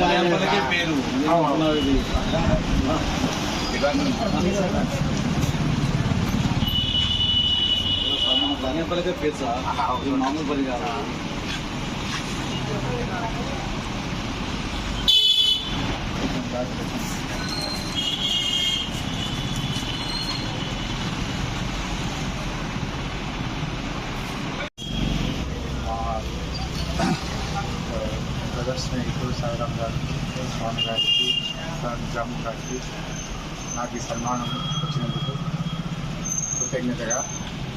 మలయాళంలోకే పేరు ఇది పేరు సార్ ఇది మామూలు పల్లి కాదు బ్రదర్ స్నేహితుడు సాయిరామ్ గారికి స్వామి గారికి జాము గారికి నాకు ఈ సన్మానం వచ్చినందుకు కృతజ్ఞతగా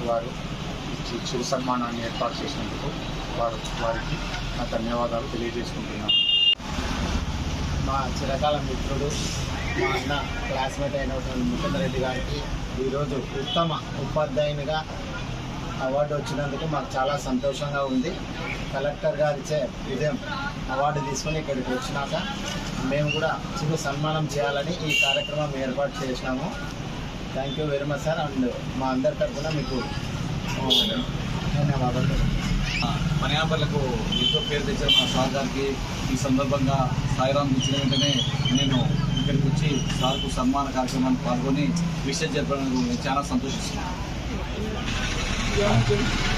వారు ఇచ్చి చిరు సన్మానాన్ని ఏర్పాటు చేసినందుకు వారు వారికి నా ధన్యవాదాలు తెలియజేసుకుంటున్నాను. మా చిరకాల మిత్రుడు మా అన్న క్లాస్మేట్ అయినటువంటి ముకుందరెడ్డి గారికి ఈరోజు ఉత్తమ ఉపాధ్యాయునిగా అవార్డు వచ్చినందుకు మాకు చాలా సంతోషంగా ఉంది. కలెక్టర్ గారిచే ఉదయం అవార్డు తీసుకొని ఇక్కడికి వచ్చినాక మేము కూడా చిరు సన్మానం చేయాలని ఈ కార్యక్రమం ఏర్పాటు చేసినాము. Thank you very much sir and మా అందరి తరఫున మీకు ధన్యవాదాలు. మలయాళంలకు ఎంతో పేరు తెచ్చిన మా సార్ గారికి ఈ సందర్భంగా సాయిరామ్ ఇచ్చిన వెంటనే నేను ఇక్కడికి వచ్చి సార్కు సన్మాన కార్యక్రమాన్ని పాల్గొని విషయం చెప్పడానికి నేను చాలా సంతోషిస్తున్నాను. Yandım.